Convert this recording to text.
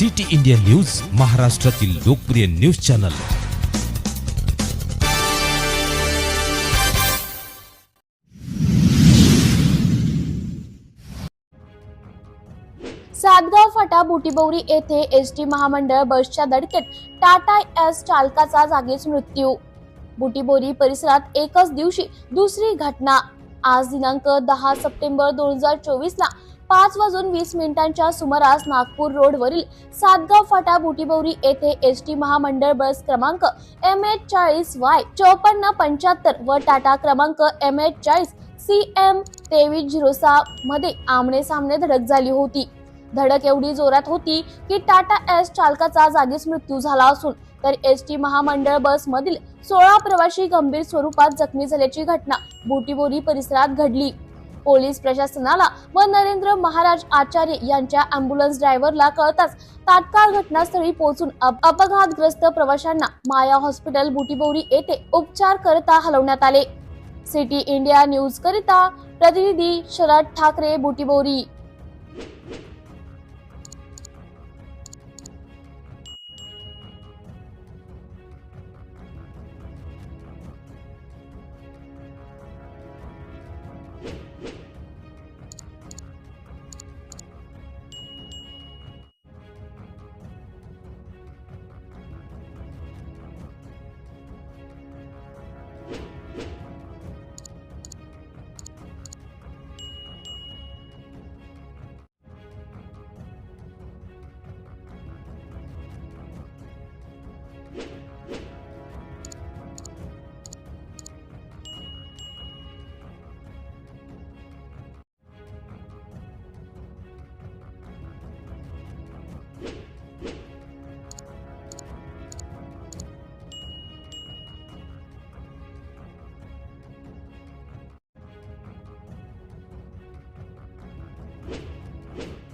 City India news महाराष्ट्रातील लोकप्रिय news channel. Satgaon फाटा बुटीबौरी येथे एस टी महामंडळ बसच्या धडकेत टाटा एस चालकाचा जागीच मृत्यू. बुटीबोरी परिसरात एकच दिवशी दुसरी घटना. आज दिनांक दहा सप्टेंबर दोन हजार चोवीस ला पाच वाजून वीस मिनिटांच्या सुमारास नागपूर रोडवरील सातगाव फाटा बुटीबौरी येथे एस टी महामंडळ बस क्रमांक एम एच चाळीस वाय चौपन्न पंच्याहत्तर व टाटा क्रमांक एम एच चाळीस सी एम तेवीस झिरो सहा मध्ये आमने सामने धडक झाली होती. धडक एवढी जोरात होती की टाटा एस चालकाचा जागीच मृत्यू झाला असून तर एस टी महामंडळ बस मधील सोळा प्रवाशी गंभीर स्वरूपात जखमी झाल्याची घटना बुटीबोरी परिसरात घडली. पोलीस प्रशासनाला व नरेंद्र महाराज आचार्य यांच्या अँब्युलन्स ड्रायव्हरला कळताच तात्काळ घटनास्थळी पोहोचून अपघातग्रस्त प्रवाशांना माया हॉस्पिटल बुटीबोरी येथे उपचार करता हलवण्यात आले. सिटी इंडिया न्यूज करिता प्रतिनिधी शरद ठाकरे बुटीबोरी. Thank you.